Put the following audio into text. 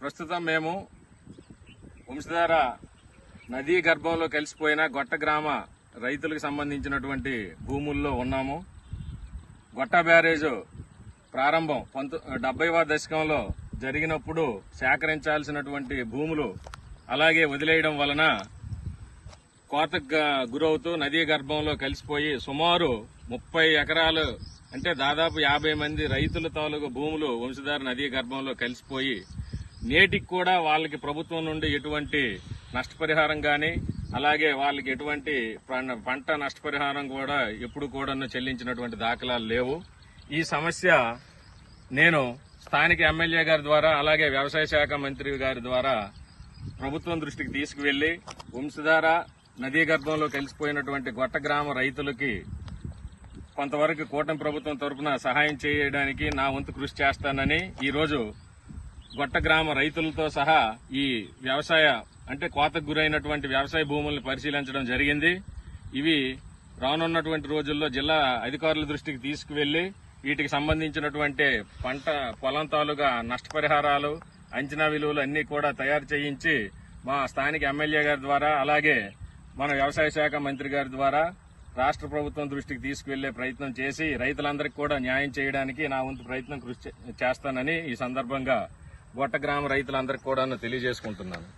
ప్రస్తుతం మేము వంశధార నదీ గర్భంలో కలిసిపోయిన గొట్ట గ్రామ రైతులకు సంబంధించినటువంటి భూముల్లో ఉన్నాము. గొట్ట బ్యారేజు ప్రారంభం పంతొ డెబ్బైవ దశకంలో జరిగినప్పుడు సేకరించాల్సినటువంటి భూములు అలాగే వదిలేయడం వలన కోతకు గురవుతూ నదీ గర్భంలో కలిసిపోయి సుమారు ముప్పై ఎకరాలు అంటే దాదాపు యాభై మంది రైతుల తాలూకు భూములు వంశధార నదీ గర్భంలో కలిసిపోయి నేటికి కూడా వాళ్ళకి ప్రభుత్వం నుండి ఎటువంటి నష్టపరిహారం కానీ అలాగే వాళ్ళకి ఎటువంటి పంట నష్టపరిహారం కూడా ఎప్పుడు కూడా చెల్లించినటువంటి దాఖలాలు లేవు. ఈ సమస్య నేను స్థానిక ఎమ్మెల్యే గారి ద్వారా అలాగే వ్యవసాయ శాఖ మంత్రి గారి ద్వారా ప్రభుత్వం దృష్టికి తీసుకువెళ్ళి వంశధార నదీ గర్భంలో కలిసిపోయినటువంటి గొట్ట గ్రామ రైతులకి కొంతవరకు కూటమి ప్రభుత్వం తరఫున సహాయం చేయడానికి నా వంతు కృషి చేస్తానని ఈరోజు గొట్ట గ్రామ రైతులతో సహా ఈ వ్యవసాయ అంటే కోతకు గురైనటువంటి వ్యవసాయ భూముల్ని పరిశీలించడం జరిగింది. ఇవి రానున్నటువంటి రోజుల్లో జిల్లా అధికారుల దృష్టికి తీసుకువెళ్ళి వీటికి సంబంధించినటువంటి పంట పొలం తాలూగా నష్టపరిహారాలు అంచనా విలువలు అన్నీ కూడా తయారు చేయించి మా స్థానిక ఎమ్మెల్యే గారి ద్వారా అలాగే మన వ్యవసాయ శాఖ మంత్రి గారి ద్వారా రాష్ట్ర ప్రభుత్వం దృష్టికి తీసుకువెళ్ళే ప్రయత్నం చేసి రైతులందరికీ కూడా న్యాయం చేయడానికి నా వంతు ప్రయత్నం కృషి చేస్తానని ఈ సందర్భంగా గొట్ట గ్రామ రైతులందరికీ కూడా తెలియజేసుకుంటున్నాను.